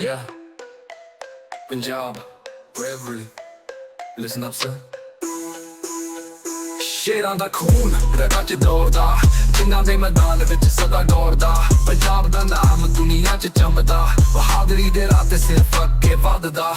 Yeah. Punjab, bravery. Listen up, sir. ਸ਼ੇਰਾਂ ਦਾ ਖੂਨ ਰਗਾਂ 'ਚ ਦੌੜਦਾ ਜਿਨ੍ਹਾਂ ਦੇ ਮੈਦਾਨ ਵਿੱਚ ਸਦਾ ਦੌੜਦਾ ਪੰਜਾਬ ਦਾ ਨਾਮ ਦੁਨੀਆ 'ਚ ਚਮਕਦਾ ਬਹਾਦਰੀ ਦੇ ਰਾਹ ਤੇ ਸਿਰਫ ਅੱਗੇ ਵੱਧਦਾ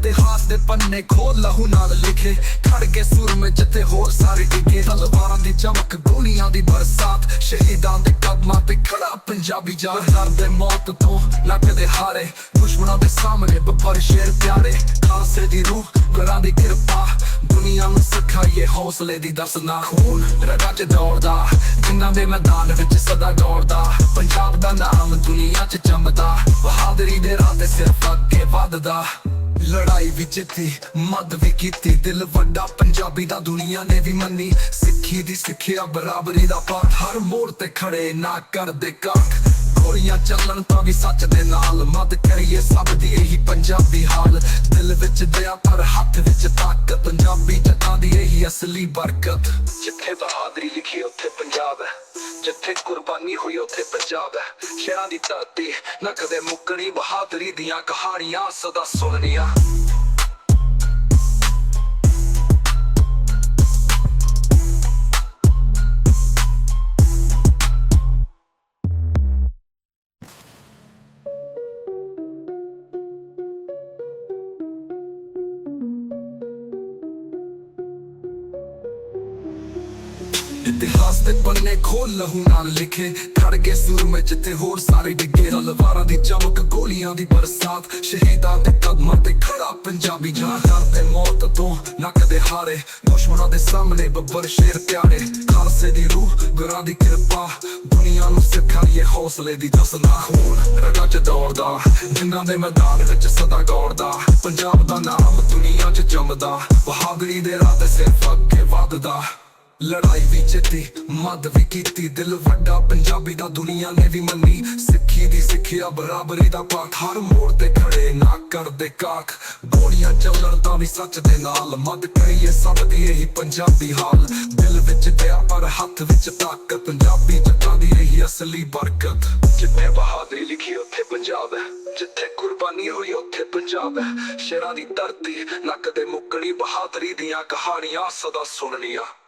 ਇਤਿਹਾਸ ਦੇ ਪੰਨੇ ਖੋਲ ਲਹੂ ਨਾਲ ਲਿਖੇ। ਖੜ ਕੇ ਸੂਰਮੇ ਜਿੱਥੇ ਹੋਰ ਸਾਰੇ ਡਿੱਗੇ। ਤਲਵਾਰਾਂ ਦੀ ਚਮਕ, ਗੋਲੀਆਂ ਦੀ ਬਰਸਾਤ, ਸ਼ਹੀਦਾਂ ਦੇ ਕਦਮਾਂ ਤੇ ਖੜਾ ਪੰਜਾਬੀ ਜਾਨਦਾਰ ਦੇ ਮੌਤ ਤੋਂ ਲੱਗਦੇ ਹਾਰੇ, ਦੁਸ਼ਮਣਾਂ ਦੇ ਸਾਹਮਣੇ ਬੱਪਰ ਸ਼ੇਰ ਪਿਆਰੇ। ਖਾਲਸੇ ਦੀ ਰੂਹ ਗੁਰਾਂ ਦੀ ਕਿਰਪਾ, ਦੁਨੀਆ ਨੂੰ ਸਿਖਾਈਏ ਹੌਸਲੇ ਦੀ ਦਸਨਾ। ਖੂਨ ਰਗਾਂ 'ਚ ਦੌੜਦਾ, ਜਿਨ੍ਹਾਂ ਦੇ ਮੈਦਾਨ ਵਿੱਚ ਸਦਾ ਦੌੜਦਾ। ਪੰਜਾਬ ਦਾ ਨਾਮ ਦੁਨੀਆ 'ਚ ਚਮਕਦਾ, ਬਹਾਦਰੀ ਦੇ ਰਾਹ ਤੇ ਸਿਰਫ ਅੱਗੇ ਵੱਧਦਾ। ਲੜਾਈ ਵਿੱਚ ਜਿੱਤੀ ਮੱਦ ਵੀ ਕੀਤੀ, ਦਿਲ ਵੱਡਾ ਪੰਜਾਬੀ ਦਾ ਦੁਨੀਆ ਨੇ ਵੀ ਮੰਨੀ। ਸਿੱਖੀ ਦੀ ਸਿੱਖਿਆ ਬਰਾਬਰੀ ਦਾ ਪਾਠ, ਹਰ ਮੋੜ ਤੇ ਖੜੇ ਨਾ ਕਰਦੇ ਕੱਖ ਗੋਲੀਆਂ ਚੱਲਣ ਤਾਂ ਵੀ ਸੱਚ ਦੇ ਨਾਲ ਮਦ ਕਰੀਏ ਸਭ ਦੀ ਇਹੀ ਪੰਜਾਬੀ ਹਾਲ। ਦਿਲ ਵਿੱਚ ਦਇਆ, ਪਰ ਹੱਥ ਵਿੱਚ ਤਾਕਤ, ਪੰਜਾਬੀ ਜੱਟਾਂ ਦੀ ਇਹੀ ਅਸਲੀ ਬਰਕਤ। ਜਿੱਥੇ ਬਹਾਦਰੀ ਲਿਖੀ, ਉੱਥੇ ਪੰਜਾਬ ਹੈ। ਜਿੱਥੇ ਕੁਰਬਾਨੀ ਹੋਈ, ਉੱਥੇ ਪੰਜਾਬ ਹੈ। ਸ਼ਹਿਰਾਂ ਦੀ ਧਰਤੀ ਨਾ ਕਦੇ ਮੁੱਕਣੀ, ਬਹਾਦਰੀ ਦੀਆਂ ਕਹਾਣੀਆਂ ਸਦਾ ਸੁਣਨੀਆਂ। ਇਤਿਹਾਸ ਦੇ ਪੰਨੇ ਖੋਲ ਲਹੂ ਨਾਲ ਲਿਖੇ। ਖੜ ਕੇ ਸੂਰਮੇ ਜਿੱਥੇ ਹੋਰ ਸਾਰੇ ਡਿੱਗੇ। ਤਲਵਾਰਾਂ ਦੀ ਚਮਕ, ਗੋਲੀਆਂ ਦੀ ਬਰਸਾਤ। ਸ਼ਹੀਦਾਂ ਦੇ ਕਦਮਾਂ ਤੇ ਖੜਾ ਪੰਜਾਬੀ ਜਾਨਦਾਰ ਤੇ ਮੌਤ ਤੋਂ ਨੱਕਦੇ ਹਾਰੇ। ਦੁਸ਼ਮਣਾਂ ਦੇ ਸਾਹਮਣੇ ਬੱਬਰ ਸ਼ੇਰ ਪਿਆਰੇ। ਖਾਲਸੇ ਦੀ ਰੂਹ, ਗੁਰਾਂ ਦੀ ਕਿਰਪਾ। ਦੁਨੀਆ ਨੂੰ ਸਿਖਾਈਏ ਹੌਸਲੇ ਦੀ ਦਸਨਾ ਖੂਨ ਰਗਾਂ 'ਚ ਦੌੜਦਾ, ਜਿੰਨਾਂ ਦੇ ਮੈਦਾਨ ਵਿੱਚ ਸਦਾ ਗੌੜਦਾ। ਪੰਜਾਬ ਦਾ ਨਾਮ ਦੁਨੀਆ 'ਚ ਚਮਕਦਾ ਬਹਾਦਰੀ ਦੇ ਰਾਹ ਤੇ ਸਿਰਫ ਅੱਗੇ ਵੱਧਦਾ। ਲੜਾਈ ਵੀ ਜਿੱਤੀ ਮਦ ਵੀ ਕੀਤੀ, ਦਿਲ ਵੱਡਾ ਪੰਜਾਬੀ ਦਾ ਦੁਨੀਆ ਨੇ ਵੀ ਮੰਨੀ। ਸਿੱਖੀ ਦੀ ਸਿੱਖਿਆ ਬਰਾਬਰੀ ਦਾ ਪਾਠ, ਹਰ ਮੋੜ ਤੇ ਖੜੇ ਨਾ ਕਰਦੇ ਕਾਖ। ਗੋਲੀਆਂ ਚੱਲਣ ਦਾ ਵੀ ਸੱਚ ਦੇ ਨਾਲ ਮੱਦ ਕਰੀਏ ਸਭ ਦੀ ਇਹੀ ਪੰਜਾਬੀ ਹਾਲ। ਦਿਲ ਵਿੱਚ ਦਇਆ ਪਰ ਹੱਥ ਵਿੱਚ ਤਾਕਤ, ਪੰਜਾਬੀ ਜੱਟਾਂ ਦੀ ਇਹੀ ਅਸਲੀ ਬਰਕਤ। ਜਿੱਥੇ ਬਹਾਦਰੀ ਲਿਖੀ ਉੱਥੇ ਪੰਜਾਬ ਹੈ, ਜਿੱਥੇ ਕੁਰਬਾਨੀ ਹੋਈ ਉੱਥੇ ਪੰਜਾਬ ਹੈ। ਸ਼ੇਰਾਂ ਦੀ ਧਰਤੀ, ਨੱਕ ਦੇ ਮੁੱਕਣੀ ਬਹਾਦਰੀ ਦੀਆਂ ਕਹਾਣੀਆਂ ਸਦਾ ਸੁਣਨੀਆਂ।